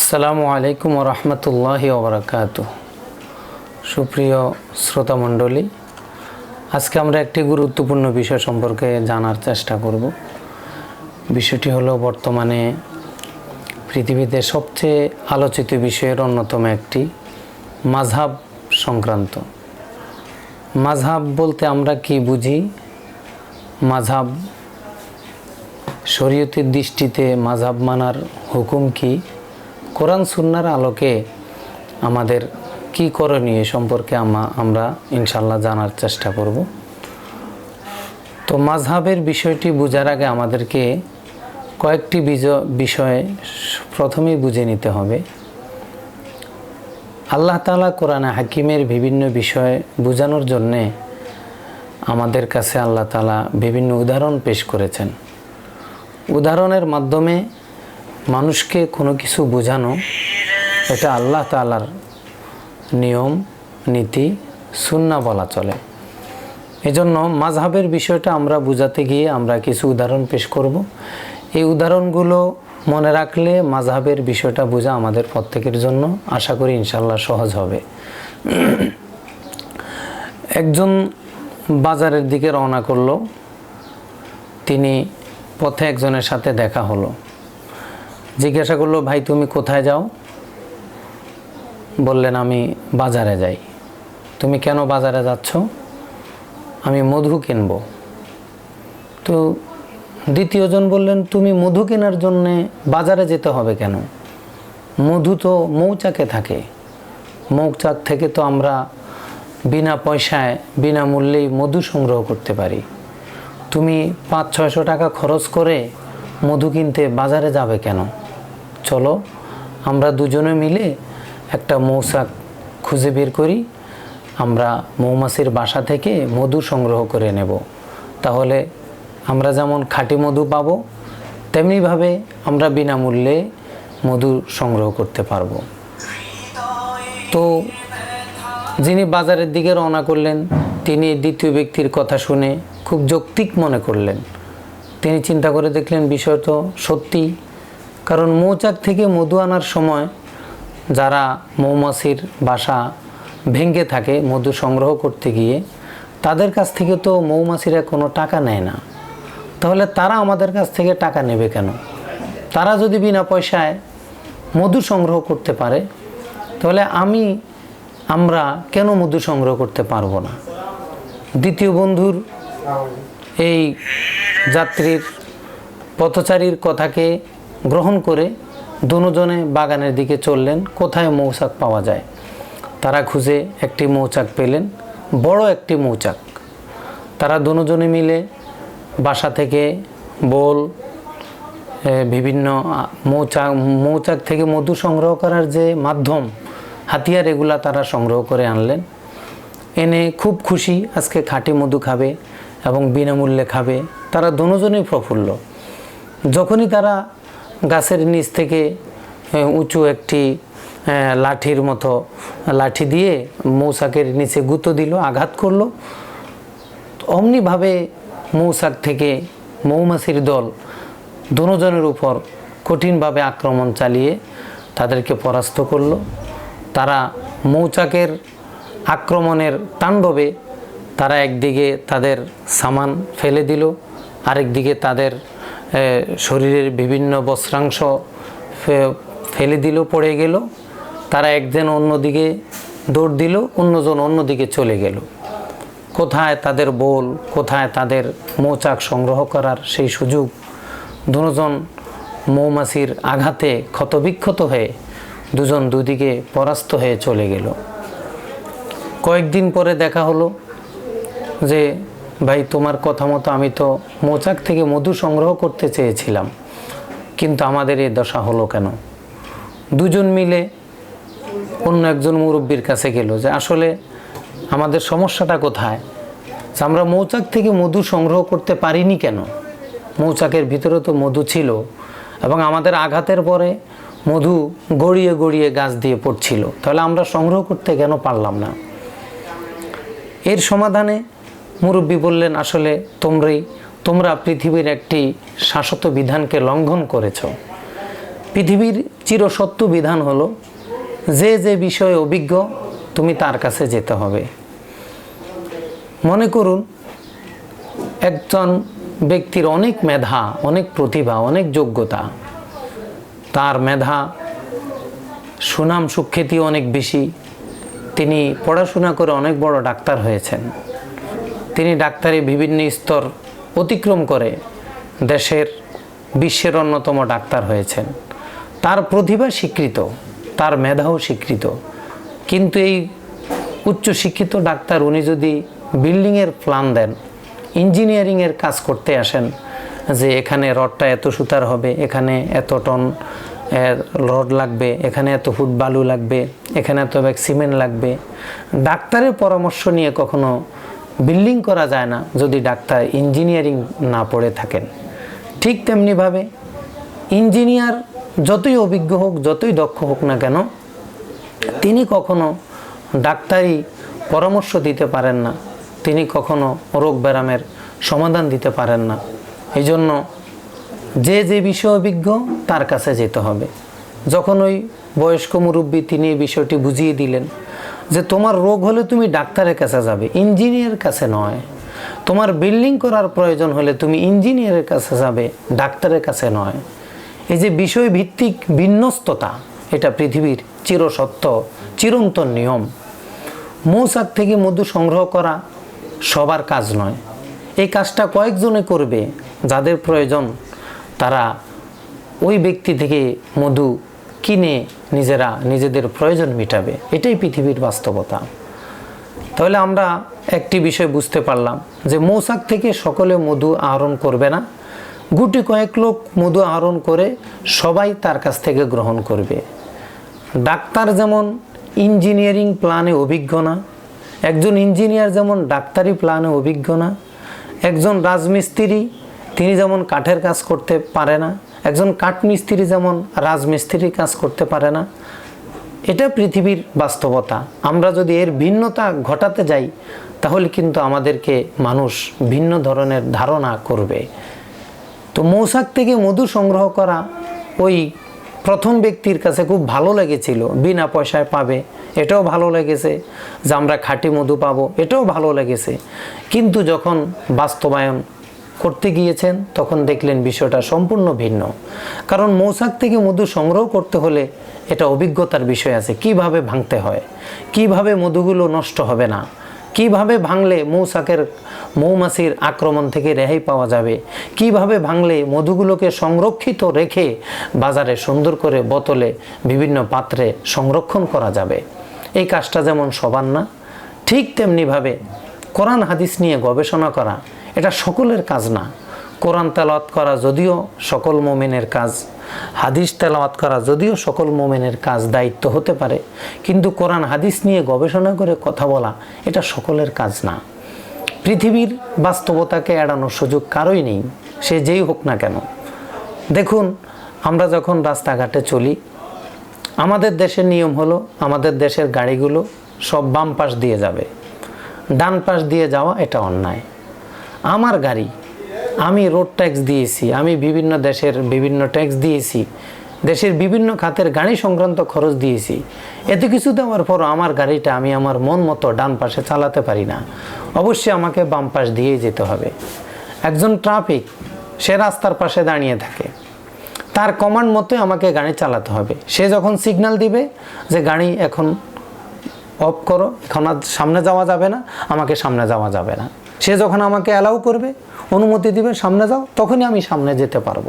আসসালামু আলাইকুম রহমতুল্লাহি ওবরাকাত। সুপ্রিয় শ্রোতামণ্ডলী আজকে আমরা একটি গুরুত্বপূর্ণ বিষয় সম্পর্কে জানার চেষ্টা করব। বিষয়টি হলো বর্তমানে পৃথিবীতে সবচেয়ে আলোচিত বিষয়ের অন্যতম একটি মাঝহাব সংক্রান্ত। মাঝহাব বলতে আমরা কি বুঝি? মাঝহাব শরীয়তের দৃষ্টিতে মাঝহাব মানার হুকুম কি? কোরআন সুন্নার আলোকে আমাদের কি করণীয় সম্পর্কে আমা- আমরা ইনশাল্লাহ জানার চেষ্টা করব। তো মাঝহাবের বিষয়টি বোঝার আগে আমাদেরকে কয়েকটি বিষয় প্রথমেই বুঝে নিতে হবে। আল্লাহ তালা কোরআনে হাকিমের বিভিন্ন বিষয় বোঝানোর জন্যে আমাদের কাছে আল্লাহ তাআলা বিভিন্ন উদাহরণ পেশ করেছেন। উদাহরণের মাধ্যমে মানুষকে কোনো কিছু বোঝানো, এটা আল্লাহ তালার নিয়ম, নীতি, সুন্না বলা চলে। এজন্য মাঝহাবের বিষয়টা আমরা বোঝাতে গিয়ে আমরা কিছু উদাহরণ পেশ করব। এই উদাহরণগুলো মনে রাখলে মাঝহাবের বিষয়টা বোঝা আমাদের প্রত্যেকের জন্য আশা করি ইনশাল্লাহ সহজ হবে। একজন বাজারের দিকে রওনা করল, তিনি পথে একজনের সাথে দেখা হলো। জিজ্ঞাসা করল, ভাই, তুমি কোথায় যাও? বললেন, আমি বাজারে যাই। তুমি কেন বাজারে যাচ্ছ? আমি মধু কিনব। তো দ্বিতীয়জন বললেন, তুমি মধু কেনার জন্যে বাজারে যেতে হবে কেন? মধু তো মৌচাকে থাকে। মৌচাক থেকে তো আমরা বিনা পয়সায় বিনামূল্যেই মধু সংগ্রহ করতে পারি। তুমি পাঁচ ছয়শো টাকা খরচ করে মধু কিনতে বাজারে যাবে কেন? চলো, আমরা দুজনে মিলে একটা মৌচাক খুঁজে বের করি, আমরা মৌমাছির বাসা থেকে মধু সংগ্রহ করে নেব। তাহলে আমরা যেমন খাঁটি মধু পাব, তেমনিভাবে আমরা বিনামূল্যে মধু সংগ্রহ করতে পারব। তো যিনি বাজারের দিকে রওনা করলেন, তিনি দ্বিতীয় ব্যক্তির কথা শুনে খুব যৌক্তিক মনে করলেন। তিনি চিন্তা করে দেখলেন বিষয় তো সত্যি। কারণ মৌচাক থেকে মধু আনার সময় যারা মৌমাছির বাসা ভেঙে থাকে, মধু সংগ্রহ করতে গিয়ে, তাদের কাছ থেকে তো মৌমাছিরা কোনো টাকা নেয় না। তাহলে তারা আমাদের কাছ থেকে টাকা নেবে কেন? তারা যদি বিনা পয়সায় মধু সংগ্রহ করতে পারে, তাহলে আমি, আমরা কেন মধু সংগ্রহ করতে পারব না? দ্বিতীয় বন্ধুর এই যাত্রীর, পথচারীর কথাকে গ্রহণ করে দুজনে বাগানের দিকে চললেন, কোথায় মৌচাক পাওয়া যায়? তারা খুঁজে একটি মৌচাক পেলেন, বড় একটি মৌচাক। তারা দুজনে মিলে বাসা থেকে বোল বিভিন্ন মৌচাক মৌচাক থেকে মধু সংগ্রহ করার যে মাধ্যম, হাতিয়ার এগুলা তারা সংগ্রহ করে আনলেন। এনে খুব খুশি আজকে খাঁটি মধু খাবে এবং বিনামূল্যে খাবে। তারা দুজনেই প্রফুল্ল। যখনই তারা গাছের নিচ থেকে উঁচু একটি লাঠির মতো, লাঠি দিয়ে মৌচাকের নিচে গুঁতো দিল, আঘাত করল। অমনিভাবে মৌচাক থেকে মৌমাছির দল দুজনের উপর কঠিনভাবে আক্রমণ চালিয়ে তাদেরকে পরাস্ত করল। তারা মৌচাকের আক্রমণের তাণ্ডবে তারা একদিকে তাদের সামান ফেলে দিল, আরেকদিকে তাদের শরীরের বিভিন্ন বস্ত্রাংশ ফেলে দিল, পড়ে গেল। তারা একজন অন্যদিকে দৌড় দিল, অন্যজন অন্যদিকে চলে গেল। কোথায় তাদের বোল, কোথায় তাদের মৌচাক সংগ্রহ করার সেই সুযোগ? দুজন মৌমাছির আঘাতে ক্ষতবিক্ষত হয়ে দুজন দুদিকে পরাস্ত হয়ে চলে গেল। কয়েকদিন পরে দেখা হলো যে ভাই, তোমার কথা মতো আমি তো মৌচাক থেকে মধু সংগ্রহ করতে চেয়েছিলাম, কিন্তু আমাদের এ দশা হলো কেন? দুজন মিলে অন্য একজন মুরব্বীর কাছে গেল যে, আসলে আমাদের সমস্যাটা কোথায়? আমরা মৌচাক থেকে মধু সংগ্রহ করতে পারিনি কেন? মৌচাকের ভিতরে তো মধু ছিল এবং আমাদের আঘাতের পরে মধু গড়িয়ে গড়িয়ে গাছ দিয়ে পড়ছিল। তাহলে আমরা সংগ্রহ করতে কেন পারলাম না? এর সমাধানে মুরব্বী বললেন, আসলে তোমরাই, তোমরা পৃথিবীর একটি শাশ্বত বিধানকে লঙ্ঘন করেছ। পৃথিবীর চিরসত্য বিধান হলো, যে যে বিষয়ে অভিজ্ঞ, তুমি তার কাছে যেতে হবে। মনে করুন, একজন ব্যক্তির অনেক মেধা, অনেক প্রতিভা, অনেক যোগ্যতা। তার মেধা, সুনাম সুখ্যাতি অনেক বেশি। তিনি পড়াশোনা করে অনেক বড় ডাক্তার হয়েছেন। তিনি ডাক্তারি বিভিন্ন স্তর অতিক্রম করে দেশের বিশ্বের অন্যতম ডাক্তার হয়েছেন। তার প্রতিভা স্বীকৃত, তার মেধাও স্বীকৃত। কিন্তু এই উচ্চশিক্ষিত ডাক্তার উনি যদি বিল্ডিংয়ের প্ল্যান দেন, ইঞ্জিনিয়ারিংয়ের কাজ করতে আসেন, যে এখানে রডটা এত সুতার হবে, এখানে এত টন রড লাগবে, এখানে এত ফুট বালু লাগবে, এখানে এত ব্যাগ সিমেন্ট লাগবে, ডাক্তারের পরামর্শ নিয়ে কখনো বিল্ডিং করা যায় না যদি ডাক্তার ইঞ্জিনিয়ারিং না পড়ে থাকেন। ঠিক তেমনিভাবে ইঞ্জিনিয়ার যতই অভিজ্ঞ হোক, যতই দক্ষ হোক না কেন, তিনি কখনো ডাক্তারি পরামর্শ দিতে পারেন না। তিনি কখনো রোগ ব্যারামের সমাধান দিতে পারেন না। এই জন্য যে যে বিষয় অভিজ্ঞ, তার কাছে যেতে হবে। যখন ওই বয়স্ক মুরব্বী তিনি এই বিষয়টি বুঝিয়ে দিলেন যে তোমার রোগ হলে তুমি ডাক্তারের কাছে যাবে, ইঞ্জিনিয়ারের কাছে নয়। তোমার বিল্ডিং করার প্রয়োজন হলে তুমি ইঞ্জিনিয়ারের কাছে যাবে, ডাক্তারের কাছে নয়। এই যে বিষয়ভিত্তিক বিন্যস্ততা, এটা পৃথিবীর চিরসত্য, চিরন্তন নিয়ম। মৌচাক থেকে মধু সংগ্রহ করা সবার কাজ নয়। এই কাজটা কয়েকজনে করবে, যাদের প্রয়োজন তারা ওই ব্যক্তি থেকে মধু কিনে নিজেরা নিজেদের প্রয়োজন মেটাবে। এটাই পৃথিবীর বাস্তবতা। তাহলে আমরা একটি বিষয় বুঝতে পারলাম যে মৌচাক থেকে সকলে মধু আহরণ করবে না। গুটি কয়েক লোক মধু আহরণ করে সবাই তার কাছ থেকে গ্রহণ করবে। ডাক্তার যেমন ইঞ্জিনিয়ারিং প্ল্যানে অভিজ্ঞ না, একজন ইঞ্জিনিয়ার যেমন ডাক্তারি প্ল্যানে অভিজ্ঞ না, একজন রাজমিস্ত্রি তিনি যেমন কাঠের কাজ করতে পারে না একজন কাঠমিস্ত্রি যেমন রাজমিস্ত্রির কাজ করতে পারে না, এটা পৃথিবীর বাস্তবতা। আমরা যদি এর ভিন্নতা ঘটাতে যাই, তাহলে কিন্তু আমাদেরকে মানুষ ভিন্ন ধরনের ধারণা করবে। তো মৌসাক থেকে মধু সংগ্রহ করা ওই প্রথম ব্যক্তির কাছে খুব ভালো লেগেছিল, বিনা পয়সায় পাবে। এটাও ভালো লেগেছে যে আমরা খাঁটি মধু পাবো, এটাও ভালো লেগেছে। কিন্তু যখন বাস্তবায়ন করতে গিয়েছেন, তখন দেখলেন বিষয়টা সম্পূর্ণ ভিন্ন। কারণ মৌসাক থেকে মধু সংগ্রহ করতে হলে এটা অভিজ্ঞতার বিষয় আছে, কীভাবে ভাঙতে হয়, কীভাবে মধুগুলো নষ্ট হবে না, কীভাবে ভাঙলে মৌসাকের মৌমাছির আক্রমণ থেকে রেহাই পাওয়া যাবে, কীভাবে ভাঙলে মধুগুলোকে সংরক্ষিত রেখে বাজারে সুন্দর করে বোতলে বিভিন্ন পাত্রে সংরক্ষণ করা যাবে। এই কাজটা যেমন সবার না, ঠিক তেমনিভাবে কোরআন হাদিস নিয়ে গবেষণা করা এটা সকলের কাজ না। কোরআন তেলাওয়াত করা যদিও সকল মোমেনের কাজ, হাদিস তেলাওয়াত করা যদিও সকল মোমেনের কাজ দায়িত্ব হতে পারে, কিন্তু কোরআন, হাদিস নিয়ে গবেষণা করে কথা বলা এটা সকলের কাজ না। পৃথিবীর বাস্তবতাকে এড়ানোর সুযোগ কারোই নেই, সে যেই হোক না কেন। দেখুন, আমরা যখন রাস্তাঘাটে চলি, আমাদের দেশের নিয়ম হলো, আমাদের দেশের গাড়িগুলো সব বাম পাশ দিয়ে যাবে। ডান পাশ দিয়ে যাওয়া এটা অন্যায়। আমার গাড়ি, আমি রোড ট্যাক্স দিয়েছি, আমি বিভিন্ন দেশের বিভিন্ন ট্যাক্স দিয়েছি, দেশের বিভিন্ন খাতের গাড়ি সংক্রান্ত খরচ দিয়েছি। এত কিছু দেওয়ার পরও আমার গাড়িটা আমি আমার মন মতো ডান পাশে চালাতে পারি না। অবশ্যই আমাকে বাম পাশ দিয়েই যেতে হবে। একজন ট্রাফিক সে রাস্তার পাশে দাঁড়িয়ে থাকে। তার কমান্ড মতোই আমাকে গাড়ি চালাতে হবে। সে যখন সিগন্যাল দিবে যে গাড়ি এখন অফ করো, এখন আর সামনে যাওয়া যাবে না, আমাকে সামনে যাওয়া যাবে না। সে যখন আমাকে অ্যালাউ করবে, অনুমতি দিবে, সামনে যাও, তখনই আমি সামনে যেতে পারব।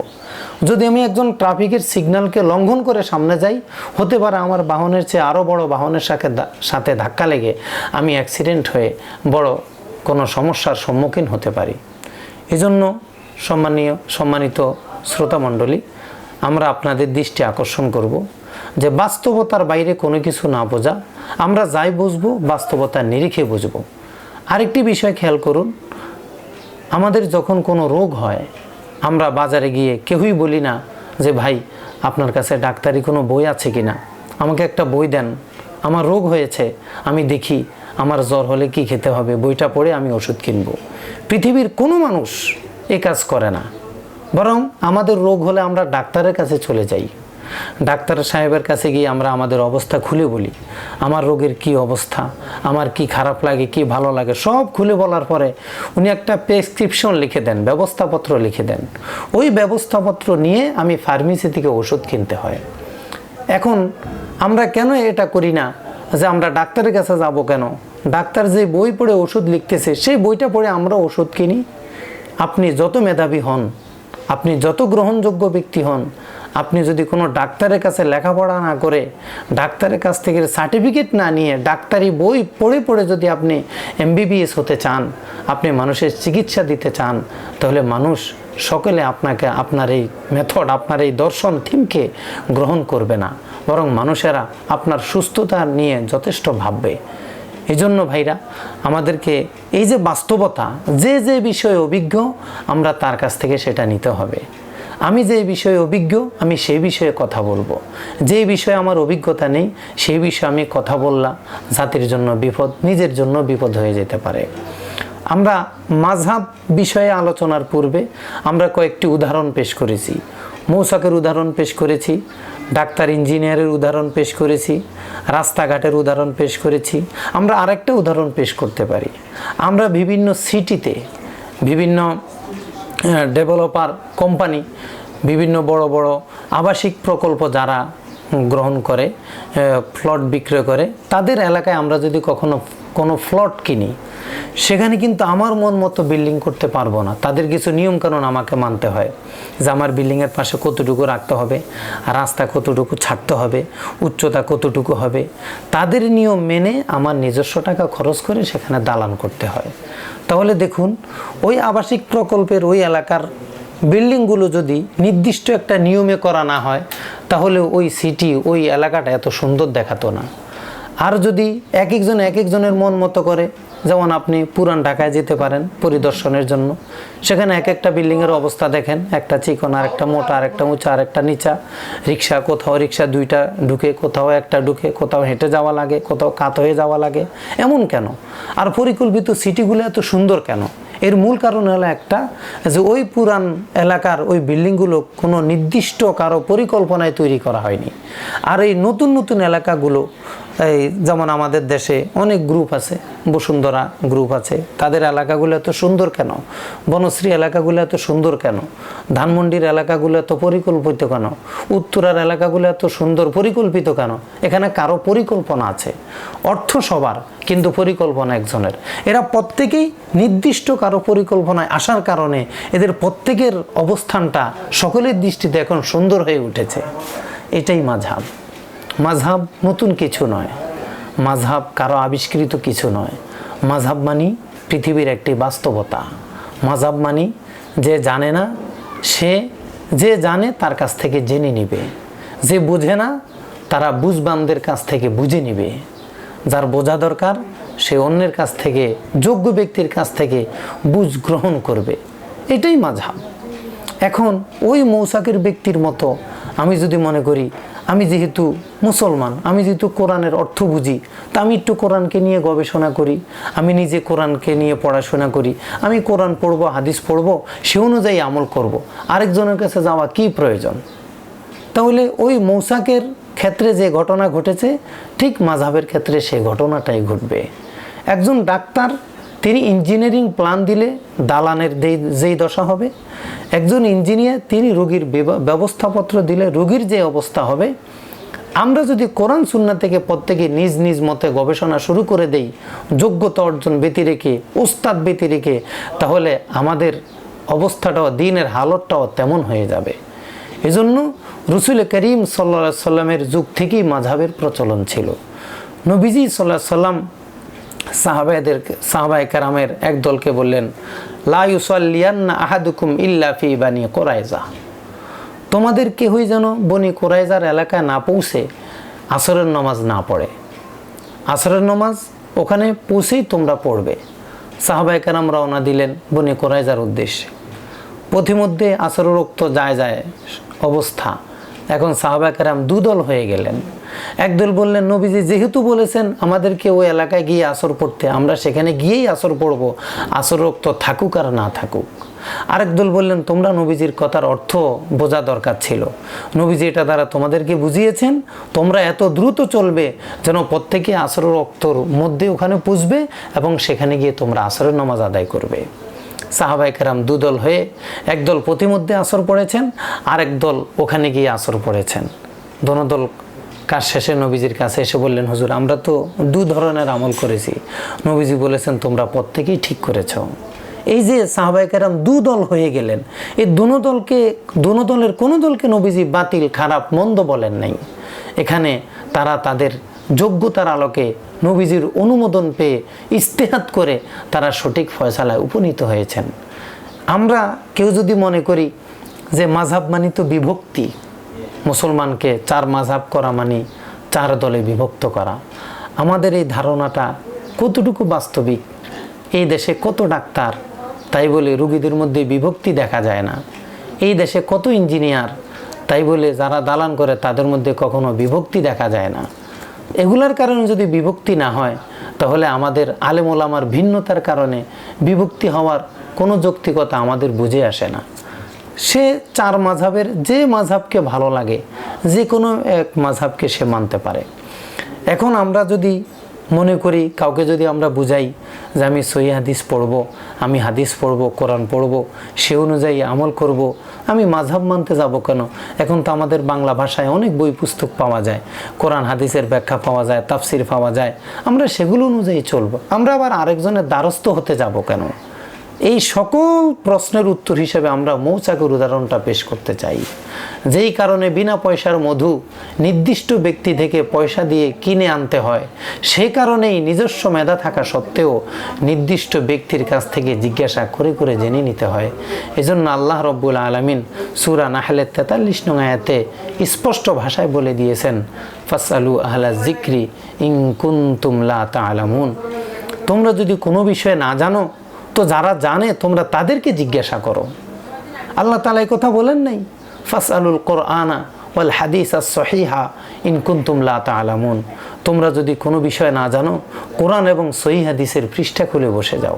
যদি আমি একজন ট্রাফিকের সিগন্যালকে লঙ্ঘন করে সামনে যাই, হতে পারে আমার বাহনের চেয়ে আরও বড় বাহনের সাথে সাথে ধাক্কা লেগে আমি অ্যাক্সিডেন্ট হয়ে বড় কোনো সমস্যার সম্মুখীন হতে পারি। এজন্য সম্মানীয়, সম্মানিত শ্রোতামণ্ডলী আমরা আপনাদের দৃষ্টি আকর্ষণ করব যে বাস্তবতার বাইরে কোনো কিছু না বোঝা, আমরা যাই বুঝব বাস্তবতার নিরিখে বুঝব। আরেকটি বিষয় খেয়াল করুন, আমাদের যখন কোনো রোগ হয়, আমরা বাজারে গিয়ে কেউই বলি না যে, ভাই, আপনার কাছে ডাক্তারি কোনো বই আছে কি না আমাকে একটা বই দেন। আমার রোগ হয়েছে, আমি দেখি আমার জ্বর হলে কি খেতে হবে? বইটা পড়ে আমি ওষুধ কিনব। পৃথিবীর কোনো মানুষ এ কাজ করে না। বরং আমাদের রোগ হলে আমরা ডাক্তারের কাছে চলে যাই। ডাক্তার সাহেবের কাছে গিয়ে আমরা আমাদের অবস্থা খুলে বলি, আমার রোগের কি অবস্থা, আমার কি খারাপ লাগে, কি ভালো লাগে, সব খুলে বলার পরে উনি একটা প্রেসক্রিপশন লিখে দেন, ব্যবস্থাপত্র লিখে দেন। ওই ব্যবস্থাপত্র নিয়ে আমি ফার্মেসি থেকে ওষুধ কিনতে হয়। এখন আমরা কেন এটা করি না, যে আমরা ডাক্তারের কাছে যাব কেন? ডাক্তার যে বই পড়ে ওষুধ লিখতেছে, সেই বইটা পড়ে আমরা ওষুধ কিনি। আপনি যত মেধাবী হন, আপনি যত গ্রহণযোগ্য ব্যক্তি হন আপনি যদি কোনো ডাক্তারের কাছে লেখাপড়া না করে ডাক্তারের কাছ থেকে সার্টিফিকেট না নিয়ে ডাক্তারি বই পড়ে পড়ে যদি আপনি এমবিবিএস হতে চান, আপনি মানুষের চিকিৎসা দিতে চান, তাহলে মানুষ সকলে আপনাকে আপনার এই মেথড আপনার এই দর্শন থিমকে গ্রহণ করবে না। বরং মানুষেরা আপনার সুস্থতা নিয়ে যথেষ্ট ভাববে। এই জন্য ভাইরা, আমাদেরকে এই যে বাস্তবতা, যে যে বিষয়ে অভিজ্ঞ, আমরা তার কাছ থেকে সেটা নিতে হবে। আমি যে বিষয়ে অভিজ্ঞ, আমি সেই বিষয়ে কথা বলব। যে বিষয়ে আমার অভিজ্ঞতা নেই, সেই বিষয়ে আমি কথা বললাম জাতির জন্য বিপদ, নিজের জন্য বিপদ হয়ে যেতে পারে। আমরা মাঝহাব বিষয়ে আলোচনার পূর্বে আমরা কয়েকটি উদাহরণ পেশ করেছি। মৌসাকের উদাহরণ পেশ করেছি, ডাক্তার ইঞ্জিনিয়ারের উদাহরণ পেশ করেছি, রাস্তাঘাটের উদাহরণ পেশ করেছি। আমরা আরেকটা উদাহরণ পেশ করতে পারি। আমরা বিভিন্ন সিটিতে বিভিন্ন ডেভেলপার কোম্পানি বিভিন্ন বড় বড় আবাসিক প্রকল্প যারা গ্রহণ করে ফ্লট বিক্রয় করে, তাদের এলাকায় আমরা যদি কখনো কোনো ফ্লট কিনি সেখানে কিন্তু আমার মন মতো বিল্ডিং করতে পারব না। তাদের কিছু নিয়মকানুন আমাকে মানতে হয় যে আমার বিল্ডিংয়ের পাশে কতটুকু রাখতে হবে, রাস্তা কতটুকু ছাড়তে হবে, উচ্চতা কতটুকু হবে। তাদের নিয়ম মেনে আমার নিজস্ব টাকা খরচ করে সেখানে দালান করতে হয়। তাহলে দেখুন, ওই আবাসিক প্রকল্পের ওই এলাকার বিল্ডিংগুলো যদি নির্দিষ্ট একটা নিয়মে করা না হয়, তাহলে ওই সিটি ওই এলাকাটা এত সুন্দর দেখাতো না। আর যদি এক একজন এক একজনের মন মতো করে যেমন আপনি পুরান ঢাকায় যেতে পারেন পরিদর্শনের জন্য। সেখানে এক একটা বিল্ডিংয়ের অবস্থা দেখেন, একটা চিকন আর একটা মোটা, আর একটা উঁচা, আর একটা নিচা। রিক্সা কোথাও, রিক্সা দুইটা ঢুকে, কোথাও একটা ঢুকে, কোথাও হেঁটে যাওয়া লাগে, কোথাও কাত হয়ে যাওয়া লাগে। এমন কেন? আর পরিকল্পিত সিটিগুলো এত সুন্দর কেন? এর মূল কারণ হলো একটা, যে ওই পুরান এলাকার ওই বিল্ডিংগুলো কোনো নির্দিষ্ট কারও পরিকল্পনায় তৈরি করা হয়নি। আর এই নতুন নতুন এলাকাগুলো, এই যেমন আমাদের দেশে অনেক গ্রুপ আছে, বসুন্ধরা গ্রুপ আছে, তাদের এলাকাগুলো এত সুন্দর কেন? বনশ্রী এলাকাগুলো এত সুন্দর কেন? ধানমন্ডির এলাকাগুলো এত পরিকল্পিত কেন? উত্তরার এলাকাগুলো এত সুন্দর পরিকল্পিত কেন? এখানে কারও পরিকল্পনা আছে। অর্থ সবার, কিন্তু পরিকল্পনা একজনের। এরা প্রত্যেকেই নির্দিষ্ট কারও পরিকল্পনায় আসার কারণে এদের প্রত্যেকের অবস্থানটা সকলের দৃষ্টিতে এখন সুন্দর হয়ে উঠেছে। এটাই মাঝহাব। মাঝহাব নতুন কিছু নয়। মাঝহাব কারও আবিষ্কৃত কিছু নয়। মাঝহাব মানি পৃথিবীর একটি বাস্তবতা। মাঝহাব মানি যে জানে না, সে যে জানে তার কাছ থেকে জেনে নিবে। যে বুঝে না, তারা বুঝবানদের কাছ থেকে বুঝে নিবে। যার বোঝা দরকার, সে অন্যের কাছ থেকে, যোগ্য ব্যক্তির কাছ থেকে বুঝ গ্রহণ করবে। এটাই মাঝহাব। এখন ওই মৌসাকের ব্যক্তির মতো আমি যদি মনে করি, আমি যেহেতু মুসলমান, আমি যেহেতু কোরআনের অর্থ বুঝি, তা আমি একটু কোরআনকে নিয়ে গবেষণা করি, আমি নিজে কোরআনকে নিয়ে পড়াশোনা করি, আমি কোরআন পড়ব, হাদিস পড়ব, সে অনুযায়ী আমল করব। আরেকজনের কাছে যাওয়া কি প্রয়োজন তাহলে ওই মৌসাকের ক্ষেত্রে যে ঘটনা ঘটেছে, ঠিক মাঝাবের ক্ষেত্রে সেই ঘটনাটাই ঘটবে একজন ডাক্তার তিনি ইঞ্জিনিয়ারিং প্ল্যান দিলে দালানের যেই- দশা হবে। একজন ইঞ্জিনিয়ার, তিনি রোগীর ব্যবস্থাপত্র দিলে রোগীর যে অবস্থা হবে। আমরা যদি কোরআন সুন্না থেকে প্রত্যেকে নিজ নিজ মতে গবেষণা শুরু করে দেই, যোগ্যতা অর্জন ব্যতি রেখে ওস্তাদ ব্যতি রেখে, তাহলে আমাদের অবস্থাটাও, দিনের হালতটাও তেমন হয়ে যাবে। এজন্য রসুল করিম সাল্লা সাল্লামের যুগ থেকেই মাঝাবের প্রচলন ছিল। নবীজি সাল্লাহ সাল্লাম সাহাবায়দের সাহাবায় কারামের এক দলকে বললেন, লা ইউসাল্লিয়ান্না আহাদুকুম ইল্লা ফি বানি কোরাইজা। তোমাদের কেহই যেন বনি কোরাইজার এলাকায় না পৌঁছে আসরের নামাজ না পড়ে। আসরের নামাজ ওখানে পৌঁছেই তোমরা পড়বে। সাহাবায় কারাম রওনা দিলেন বনি কোরাইজার উদ্দেশ্যে। পথিমধ্যে আসরোক্ত যায় যায় অবস্থা। এখন সাহাবাকেরাম দুদল হয়ে গেলেন। একদল বললেন, নবীজি, যেহেতু বলেছেন আমাদেরকে ওই এলাকায় গিয়ে আসর পড়তে, আমরা সেখানে গিয়েই আসর পড়ব। আসর রক্ত থাকুক আর না থাকুক। আরেক দল বললেন, তোমরা নবীজির কথার অর্থ বোঝা দরকার ছিল। নবীজি এটা দ্বারা তোমাদেরকে বুঝিয়েছেন, তোমরা এত দ্রুত চলবে যেন প্রত্যেকে আসর রক্তর মধ্যে ওখানে পুষবে এবং সেখানে গিয়ে তোমরা আসরের নামাজ আদায় করবে। সাহাবাই কেরাম দুদল হয়ে একদল প্রতিমধ্যে আসর পড়েছেন আর দল ওখানে গিয়ে আসর পড়েছেন। দল কাজ শেষে নবীজির কাছে এসে বললেন, হুজুর, আমরা তো দু ধরনের আমল করেছি। নবীজি বলেছেন, তোমরা প্রত্যেকেই ঠিক করেছ। এই যে সাহাবাই কেরাম দু দল হয়ে গেলেন, এই দুনো দলকে, দুনো দলের কোনো দলকে নবীজি বাতিল, খারাপ, মন্দ বলেন নাই। এখানে তারা তাদের যোগ্যতার আলোকে নবীজির অনুমোদন পেয়ে ইস্তেহাত করে তারা সঠিক ফয়সালায় উপনীত হয়েছেন। আমরা কেউ যদি মনে করি যে মাঝহাব মানি তো বিভক্তি মুসলমানকে চার মাঝহাব করা মানে চার দলে বিভক্ত করা। আমাদের এই ধারণাটা কতটুকু বাস্তবিক? এই দেশে কত ডাক্তার? তাই বলে রুগীদের মধ্যে বিভক্তি দেখা যায় না। এই দেশে কত ইঞ্জিনিয়ার? তাই বলে যারা দালান করে তাদের মধ্যে কখনো বিভক্তি দেখা যায় না। এগুলার কারণে যদি বিভক্তি না হয়, তাহলে আমাদের আলেম ওলামার ভিন্নতার কারণে বিভক্তি হওয়ার কোনো যৌক্তিকতা আমাদের বুঝে আসে না। সে চার মাঝাবের যে মাঝাবকে ভালো লাগে, যে কোনো এক মাঝাবকে সে মানতে পারে। এখন আমরা যদি মনে করি, কাউকে যদি আমরা বুঝাই যে আমি সহি হাদিস পড়ব, আমি হাদিস পড়ব, কোরআন পড়ব, সে অনুযায়ী আমল করব, আমি মাঝহাব মানতে যাব কেন? এখন তো আমাদের বাংলা ভাষায় অনেক বই পুস্তক পাওয়া যায়, কোরআন হাদিসের ব্যাখ্যা পাওয়া যায়, তাফসির পাওয়া যায়, আমরা সেগুলো অনুযায়ী চলবো। আমরা আবার আরেকজনের দ্বারস্থ হতে যাব কেন? এই সকল প্রশ্নের উত্তর হিসেবে আমরা মৌচাকের উদাহরণটা পেশ করতে চাই। যেই কারণে বিনা পয়সার মধু নির্দিষ্ট ব্যক্তি থেকে পয়সা দিয়ে কিনে আনতে হয়, সে কারণেই নিজস্ব মেধা থাকা সত্ত্বেও নির্দিষ্ট ব্যক্তির কাছ থেকে জিজ্ঞাসা করে করে জেনে নিতে হয়। এজন্য আল্লাহ রব্বুল আলমিন সুরা নাহলের তেতাল্লিশ নং আয়াতে স্পষ্ট ভাষায় বলে দিয়েছেন ফাসালু আহলা জিক্রি ইং কুন্তুম লা তালামুন তোমরা যদি কোনো বিষয়ে না জানো তো যারা জানে, তোমরা তাদেরকে জিজ্ঞাসা করো। আল্লাহ তালা এই কথা বলেন নাই? ফাস আলুল কোরআনা ওয়াল হাদিস আর সহিহা ইনকুন্তুম লা তালামুন তোমরা যদি কোনো বিষয় না জানো, কোরআন এবং সহি হাদিসের পৃষ্ঠা খুলে বসে যাও।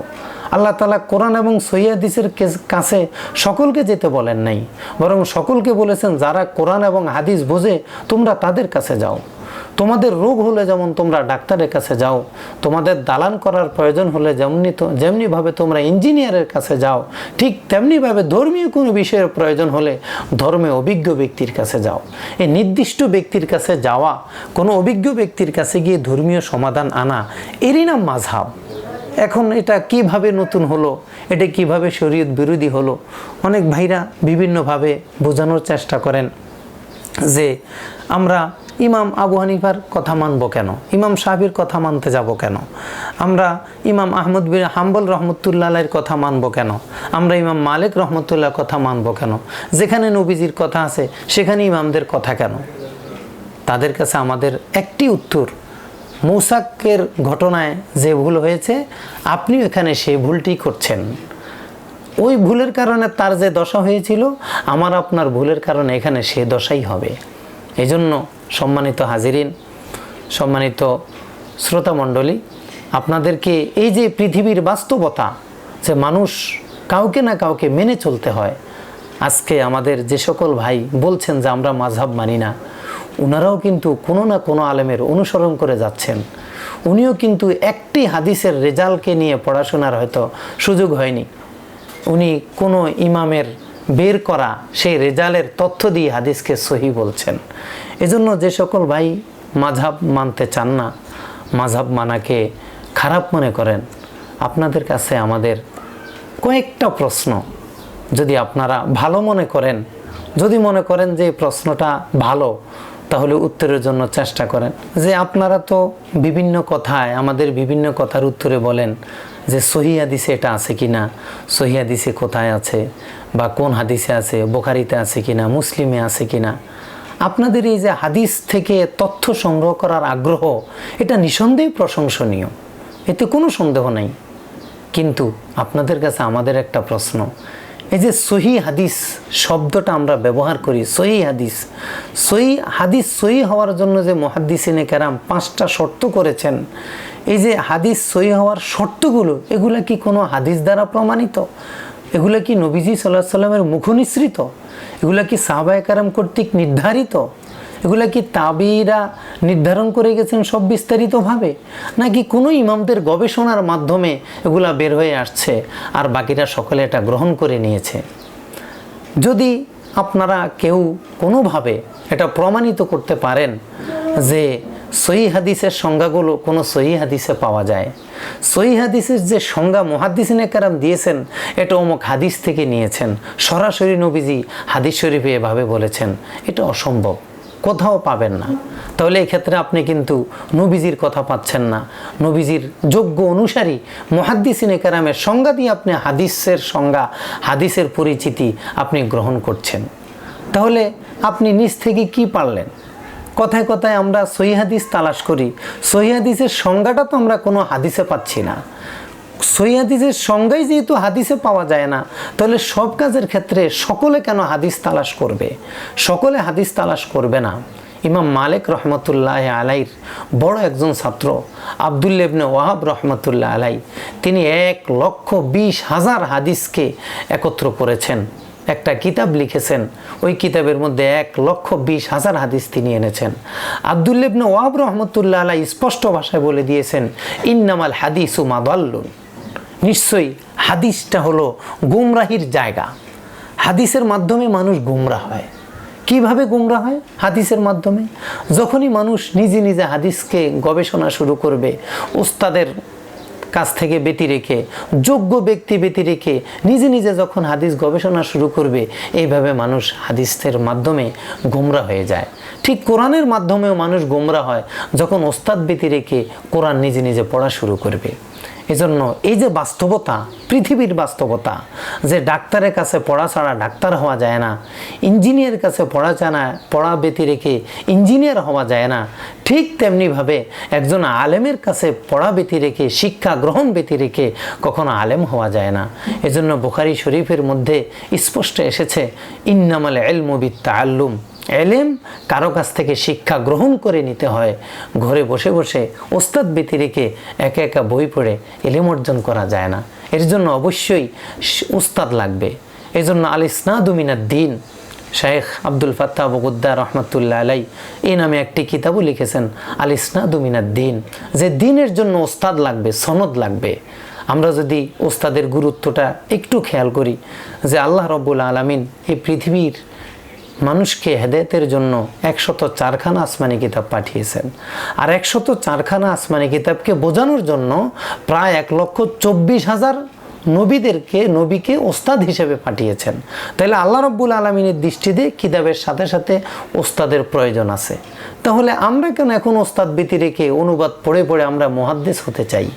আল্লাহ তালা কোরআন এবং সহি হাদিসের কাছে সকলকে যেতে বলেন নাই। বরং সকলকে বলেছেন, যারা কোরআন এবং হাদিস বোঝে, তোমরা তাদের কাছে যাও। তোমাদের রোগ হলে যেমন তোমরা ডাক্তারের কাছে যাও, তোমাদের দালান করার প্রয়োজন হলে যেমনি যেমনিভাবে তোমরা ইঞ্জিনিয়ারের কাছে যাও, ঠিক তেমনিভাবে ধর্মীয় কোনো বিষয়ের প্রয়োজন হলে ধর্মে অভিজ্ঞ ব্যক্তির কাছে যাও। এই নির্দিষ্ট ব্যক্তির কাছে যাওয়া, কোনো অভিজ্ঞ ব্যক্তির কাছে গিয়ে ধর্মীয় সমাধান আনা, এরই নাম মাঝহাব এখন এটা কীভাবে নতুন হলো, এটা কীভাবে শরীয়ত বিরোধী হলো, অনেক ভাইরা বিভিন্নভাবে বোঝানোর চেষ্টা করেন যে আমরা ইমাম আবু হানিফার কথা মানব কেন? ইমাম সাহাবির কথা মানতে যাব কেন? আমরা ইমাম আহমদ বিন হাম্বল রহমতুল্লাহের কথা মানব কেন? আমরা ইমাম মালিক রহমতুল্লাহ কথা মানব কেন? যেখানে নবীজির কথা আছে, সেখানে ইমামদের কথা কেন? তাদের কাছে আমাদের একটি উত্তর মৌসাকের ঘটনায় যে ভুল হয়েছে আপনি এখানে সেই ভুলটি করছেন। ওই ভুলের কারণে তার যে দশা হয়েছিল, আমার আপনার ভুলের কারণে এখানে সে দশাই হবে। এই জন্য সম্মানিত হাজিরিন, সম্মানিত শ্রোতামণ্ডলী, আপনাদেরকে এই যে পৃথিবীর বাস্তবতা, যে মানুষ কাউকে না কাউকে মেনে চলতে হয়, আজকে আমাদের যে সকল ভাই বলছেন যে আমরা মাঝহাব মানি না ওনারাও কিন্তু কোনো না কোনো আলেমের অনুসরণ করে যাচ্ছেন। উনিও কিন্তু একটি হাদিসের রেজাল্টকে নিয়ে পড়াশোনার হয়তো সুযোগ হয়নি। উনি কোনো ইমামের বের করা সেই রেজালের তথ্য দিয়ে হাদিসকে সহি বলছেন। এজন্য যে সকল ভাই মাঝাব মানতে চান না মাঝাব মানাকে খারাপ মনে করেন, আপনাদের কাছে আমাদের কয়েকটা প্রশ্ন যদি আপনারা ভালো মনে করেন, যদি মনে করেন যে প্রশ্নটা ভালো, তাহলে উত্তরের জন্য চেষ্টা করেন। যে আপনারা তো বিভিন্ন কথায়, আমাদের বিভিন্ন কথার উত্তরে বলেন যে সহি হাদিসে এটা আছে কি না সহি হাদিসে কোথায় আছে, বা কোন হাদিসে আছে, বোখারিতে আছে কি না মুসলিমে আছে কি না আপনাদের এই যে হাদিস থেকে তথ্য সংগ্রহ করার আগ্রহ, এটা নিঃসন্দেহে প্রশংসনীয়। এতে কোনো সন্দেহ নাই। কিন্তু আপনাদের কাছে আমাদের একটা প্রশ্ন। এই যে সহি হাদিস শব্দটা আমরা ব্যবহার করি, সহি হাদিস সহি হাদিস সহি হওয়ার জন্য যে মহাদ্দিসিনে কেরাম পাঁচটা শর্ত করেছেন, এই যে হাদিস সহি হওয়ার শর্তগুলো, এগুলা কি কোনো হাদিস দ্বারা প্রমাণিত? এগুলা কি নবীজি সাল্লাহ সাল্লামের মুখনিসৃত? এগুলো কি সাহবায় কারাম কর্তৃক নির্ধারিত? এগুলা কি তাবিরা নির্ধারণ করে গেছেন সব বিস্তারিতভাবে? নাকি কোনো ইমামদের গবেষণার মাধ্যমে এগুলা বের হয়ে আসছে আর বাকিরা সকলে এটা গ্রহণ করে নিয়েছে? যদি আপনারা কেউ কোনোভাবে এটা প্রমাণিত করতে পারেন যে সহি হাদিসের সংজ্ঞাগুলো কোনো সহি হাদিসে পাওয়া যায়। সহি হাদিসের যে সংজ্ঞা মহাদিসিনে কারাম দিয়েছেন, এটা অমুক হাদিস থেকে নিয়েছেন। সরাসরি নবীজি হাদিস শরীফে এভাবে বলেছেন, এটা অসম্ভব। কোথাও পাবেন না। তাহলে এক্ষেত্রে আপনি কিন্তু নবীজির কথা পাচ্ছেন না। নবীজির যোগ্য অনুসারী মহাদ্দিসিনে কারামের সংজ্ঞা দিয়ে আপনি হাদিসের সংজ্ঞা, হাদিসের পরিচিতি আপনি গ্রহণ করছেন। তাহলে আপনি নিজ থেকে কি পারলেন? কথায় কথায় আমরা সহি হাদিস তালাশ করি। সহি হাদিসের সংজ্ঞাটা তো আমরা কোনো হাদিসে পাচ্ছি না। সহি হাদিসের সংজ্ঞাই যেহেতু হাদিসে পাওয়া যায় না, তাহলে সব কাজের ক্ষেত্রে সকলে কেন হাদিস তালাশ করবে? সকলে হাদিস তালাশ করবে না। ইমাম মালিক রহমতুল্লাহ আলাইর বড় একজন ছাত্র আবদুল্লেবনে ওয়াহাব রহমতুল্লাহ আলাই, তিনি এক লক্ষ বিশ হাজার হাদিসকে একত্র করেছেন। একটা কিতাব লিখেছেন। ওই কিতাবের মধ্যে এক লক্ষ বিশ হাজার হাদিস তিনি এনেছেন। আবদুল্লেবনে ওয়াহাব রহমতুল্লাহ আলাই স্পষ্ট ভাষায় বলে দিয়েছেন, ইন্নামাল হাদিস ও মাদাল্লুন। নিশ্চয়ই হাদিসটা হলো গুমরাহির জায়গা। হাদিসের মাধ্যমে মানুষ গুমরা হয়। কীভাবে গুমরা হয়? হাদিসের মাধ্যমে। যখনই মানুষ নিজে নিজে হাদিসকে গবেষণা শুরু করবে, উস্তাদের কাছ থেকে ব্যতি রেখে, যোগ্য ব্যক্তি ব্যতি রেখে নিজে নিজে যখন হাদিস গবেষণা শুরু করবে, এইভাবে মানুষ হাদিসের মাধ্যমে গোমরা হয়ে যায়। ঠিক কোরআনের মাধ্যমেও মানুষ গোমরা হয় যখন ওস্তাদ ব্যতি রেখে কোরআন নিজে নিজে পড়া শুরু করবে। এজন্য এই যে বাস্তবতা, পৃথিবীর বাস্তবতা, যে ডাক্তারের কাছে পড়া ছাড়া ডাক্তার হওয়া যায় না ইঞ্জিনিয়ার কাছে পড়া জানা, পড়া ব্যতি রেখে ইঞ্জিনিয়ার হওয়া যায় না, ঠিক তেমনিভাবে একজন আলেমের কাছে পড়া ব্যতি রেখে, শিক্ষা গ্রহণ ব্যতি রেখে কখনো আলেম হওয়া যায় না। এজন্য বুখারি শরীফের মধ্যে স্পষ্ট এসেছে, ইন্নামাল এলমবিত তাল্লুম এলেম কারও কাছ থেকে শিক্ষা গ্রহণ করে নিতে হয়। ঘরে বসে বসে ওস্তাদ ব্যতি রেখে একা একা বই পড়ে এলেম অর্জন করা যায় না। এর জন্য অবশ্যই উস্তাদ লাগবে। এই জন্য আল ইসনাদুমিনার দিন। শেখ আব্দুল ফাত্তাহ বগুদ্দা রহমতুল্লাহ আলাই এই নামে একটি কিতাবও লিখেছেন আল ইসনাদুমিনার দিন। যে দিনের জন্য ওস্তাদ লাগবে, সনদ লাগবে। আমরা যদি ওস্তাদের গুরুত্বটা একটু খেয়াল করি যে আল্লাহ রব্বুল আলমিন এই পৃথিবীর মানুষকে হেদায়তের জন্য একশত চারখানা আসমানি কিতাব পাঠিয়েছেন। আর একশত চারখানা আসমানি কিতাবকে বোঝানোর জন্য প্রায় এক লক্ষ চব্বিশ হাজার নবীদেরকে, নবীকে ওস্তাদ হিসেবে পাঠিয়েছেন। তাহলে আল্লাহ রব্বুল আলমিনের দৃষ্টিতে কিতাবের সাথে সাথে ওস্তাদের প্রয়োজন আছে। তাহলে আমরা কেন এখন ওস্তাদ বৃত্তি রেখে অনুবাদ পড়ে পড়ে আমরা মহাদ্দেশ হতে চাই?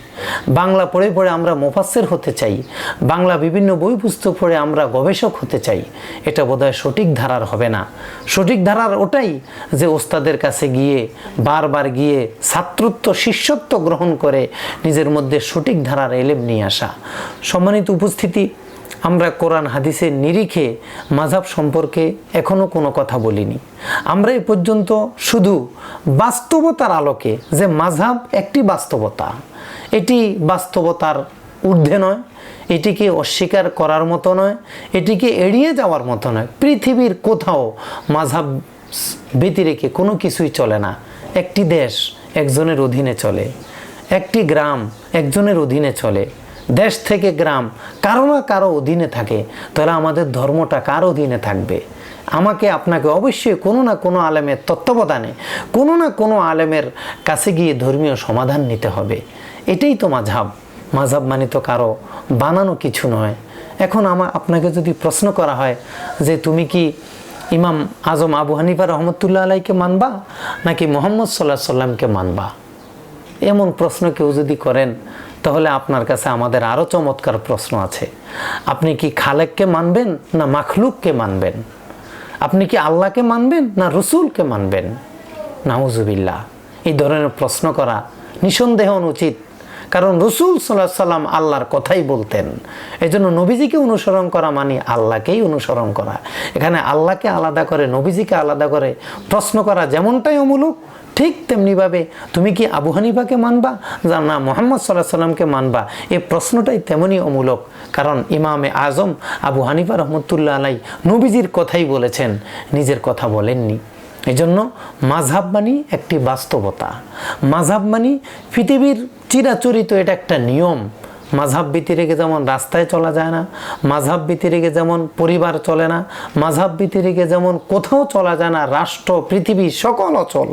বাংলা পড়ে পড়ে আমরা মোফাসের হতে চাই? বাংলা বিভিন্ন বই পুস্তক পড়ে আমরা গবেষক হতে চাই? এটা বোধহয় সঠিক ধারার হবে না। সঠিক ধারার ওটাই যে ওস্তাদের কাছে গিয়ে, বারবার গিয়ে ছাত্রত্ব, শিষ্যত্ব গ্রহণ করে নিজের মধ্যে সঠিক ধারার এলেম নিয়ে আসা। সম্মানিত উপস্থিতি আমরা কোরআন হাদিসের নিরিখে মাঝাব সম্পর্কে এখনও কোনো কথা বলিনি। আমরা এ পর্যন্ত শুধু বাস্তবতার আলোকে যে মাঝাব একটি বাস্তবতা, এটি বাস্তবতার ঊর্ধ্বে নয়, এটিকে অস্বীকার করার মতো নয়, এটিকে এড়িয়ে যাওয়ার মতো নয়। পৃথিবীর কোথাও মাঝাব ব্যতি রেখে কোনো কিছুই চলে না। একটি দেশ একজনের অধীনে চলে, একটি গ্রাম একজনের অধীনে চলে দেশ থেকে গ্রাম, কারও না কারও অধীনে থাকে, তাহলে আমাদের ধর্মটা কার অধীনে থাকবে? আমাকে আপনাকে অবশ্যই কোনো না কোনো আলেমের তত্ত্বাবধানে, কোনো না কোনো আলেমের কাছে গিয়ে ধর্মীয় সমাধান নিতে হবে। এটাই তো মাঝাব মাঝাব মানে তো কারও, বানানো কিছু নয়। এখন আমার আপনাকে যদি প্রশ্ন করা হয় যে তুমি কি ইমাম আজম আবু হানিফা রহমতুল্লাহ আলাইকে মানবা, নাকি মোহাম্মদ সাল্লাহ সাল্লামকে মানবা? এমন প্রশ্ন কেউ যদি করেন তাহলে আপনার কাছে আমাদের আরও চমৎকার প্রশ্ন আছে। আপনি কি খালেককে মানবেন না মাখলুককে মানবেন? আপনি কি আল্লাহকে মানবেন না রসুলকে মানবেন? নাউজুবিল্লাহ, এই ধরনের প্রশ্ন করা নিঃসন্দেহ অনুচিত। কারণ রসুল সাল্লাহ সাল্লাম আল্লাহর কথাই বলতেন। এই জন্য নবীজিকে অনুসরণ করা মানে আল্লাহকেই অনুসরণ করা। এখানে আল্লাহকে আলাদা করে, নবীজিকে আলাদা করে প্রশ্ন করা যেমনটাই অমূলক ঠিক তেমনিভাবে তুমি কি আবু হানিফাকে মানবা? যা না মোহাম্মদ সাল্লাহ সাল্লামকে মানবা। এ প্রশ্নটাই তেমনই অমূলক, কারণ ইমামে আজম আবু হানিফা রহমতুল্লাহ আলাই নবীজির কথাই বলেছেন, নিজের কথা বলেননি। এই জন্য মাঝহাব মানি একটি বাস্তবতা। মাঝহাব মানি পৃথিবীর চিরাচরিত এটা একটা নিয়ম। মাঝহাব ভীতি রেখে যেমন রাস্তায় চলা যায় না, মাঝহাব ভীতি রেখে যেমন পরিবার চলে না, মাঝহাব ভীতি রেখে যেমন কোথাও চলা যায় না, রাষ্ট্র, পৃথিবী, সকল অচল,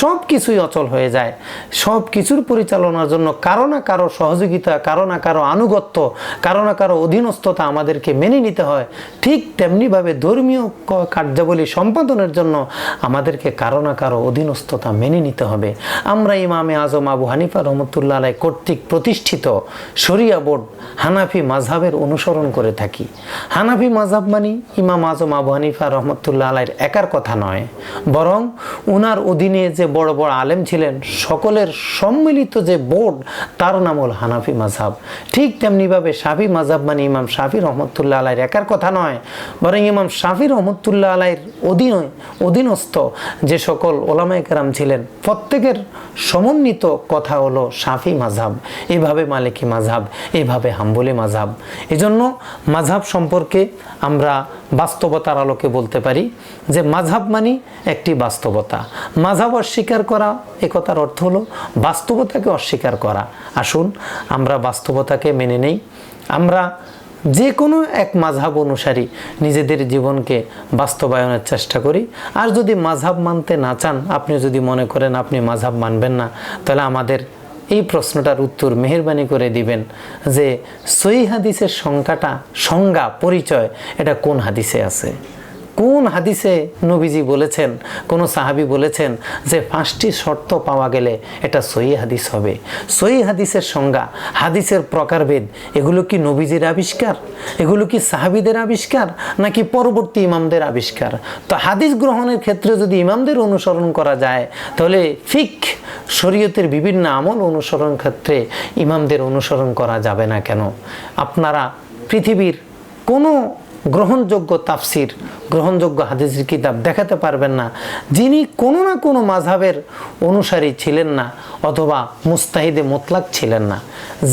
সব কিছুই অচল হয়ে যায়। সব কিছুর পরিচালনার জন্য কারও না কারও সহযোগিতা, কারও না কারও আনুগত্য, কারও না কারও অধীনস্থতা আমাদেরকে মেনে নিতে হয়। ঠিক তেমনিভাবে ধর্মীয় কার্যাবলী সম্পাদনের জন্য আমাদেরকে কারও না কারও অধীনস্থতা মেনে নিতে হবে। আমরা ইমামে আজম আবু হানিফা রহমতুল্লাহ কর্তৃক প্রতিষ্ঠিত শরিয়া বোর্ড হানাফি মাঝহাবের অনুসরণ করে থাকি। হানাফি মাঝহাব মানি ইমাম আজম আবু হানিফা রহমতুল্লাহ আলাইয়ের একার কথা নয়, বরং উনার অধীনে যে বড় বড় আলেম ছিলেন, সকলের সম্মিলিত যে বোর্ড, তার নাম হল হানাফি মাঝহাব ঠিক তেমনিভাবে শাফি মাঝহাব মানে ইমাম শাফি রহমতুল্লাহ আলাইয়ের একার কথা নয়, বরং ইমাম শাফি রহমতুল্লাহ আলাইয়ের অধীনে, অধীনস্থ যে সকল ওলামাই কেরাম ছিলেন, প্রত্যেকের সমন্বিত কথা হলো শাফি মাঝহাব এভাবে মালিকি মাঝহাব এইভাবে হাম্বলি মাঝহাব। এজন্য মাঝহাব সম্পর্কে আমরা বাস্তবতার আলোকে বলতে পারি যে মাঝহাব মানি একটি বাস্তবতা। মাঝহাব অস্বীকার করা, এ কথার অর্থ হলো বাস্তবতাকে অস্বীকার করা। আসুন, আমরা বাস্তবতাকে মেনে নেই। আমরা যে কোনো এক মাঝহাব অনুসারী নিজেদের জীবনকে বাস্তবায়নের চেষ্টা করি। আর যদি মাঝহাব মানতে না চান, আপনি যদি মনে করেন আপনি মাঝহাব মানবেন না, তাহলে আমাদের এই প্রশ্নটার উত্তর মেহরবানি করে দিবেন যে সই হাদিসের সংখ্যাটা, সংজ্ঞা, পরিচয়, এটা কোন হাদিসে আছে? কোন হাদিসে নবীজি বলেছেন, কোন সাহাবি বলেছেন যে পাঁচটি শর্ত পাওয়া গেলে এটা সহি হাদিস হবে? সহি হাদিসের সংজ্ঞা, হাদিসের প্রকারভেদ, এগুলো কি নবীজির আবিষ্কার? এগুলো কি সাহাবিদের আবিষ্কার, নাকি পরবর্তী ইমামদের আবিষ্কার? তো হাদিস গ্রহণের ক্ষেত্রে যদি ইমামদের অনুসরণ করা যায়, তাহলে ফিক, শরীয়তের বিভিন্ন আমল অনুসরণ ক্ষেত্রে ইমামদের অনুসরণ করা যাবে না কেন? আপনারা পৃথিবীর কোনো গ্রহণযোগ্য তাফসির, গ্রহণযোগ্য হাদিসের কিতাব দেখাতে পারবেন না। যিনি কোনো না কোনো মাঝাবের অনুসারী ছিলেন না, অথবা মুস্তাহিদে মোতলাক ছিলেন না।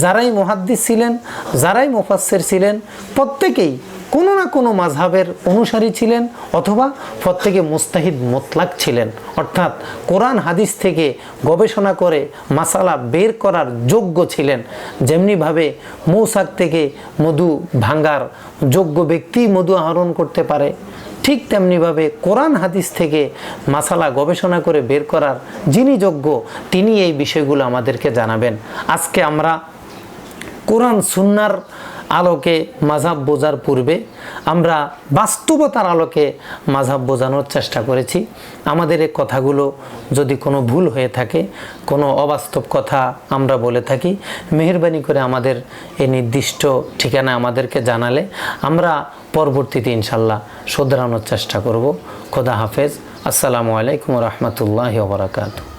যারাই মুহাদ্দিস ছিলেন, যারাই মুফাসসির ছিলেন, প্রত্যেকেই কোনো না কোনো মাঝহাবের অনুসারী ছিলেন অথবা প্রত্যেকে মুস্তাহিদ মোতলাক ছিলেন। অর্থাৎ কোরআন হাদিস থেকে গবেষণা করে মাসালা বের করার যোগ্য ছিলেন। যেমনিভাবে মৌসাক থেকে মধু ভাঙ্গার যোগ্য ব্যক্তি মধু আহরণ করতে পারে, ঠিক তেমনিভাবে কোরআন হাদিস থেকে মাসালা গবেষণা করে বের করার যিনি যোগ্য, তিনি এই বিষয়গুলো আমাদেরকে জানাবেন। আজকে আমরা কোরআন সুন্নার আলোকে মাঝাব বোঝার পূর্বে আমরা বাস্তবতার আলোকে মাঝাব বোঝানোর চেষ্টা করেছি। আমাদের এই কথাগুলো যদি কোনো ভুল হয়ে থাকে, কোনো অবাস্তব কথা আমরা বলে থাকি, মেহরবানি করে আমাদের এই নির্দিষ্ট ঠিকানা আমাদেরকে জানালে আমরা পরবর্তীতে ইনশাল্লাহ শোধরানোর চেষ্টা করব। খোদা হাফেজ। আসসালামু আলাইকুম রহমতুল্লাহ বারাকাতু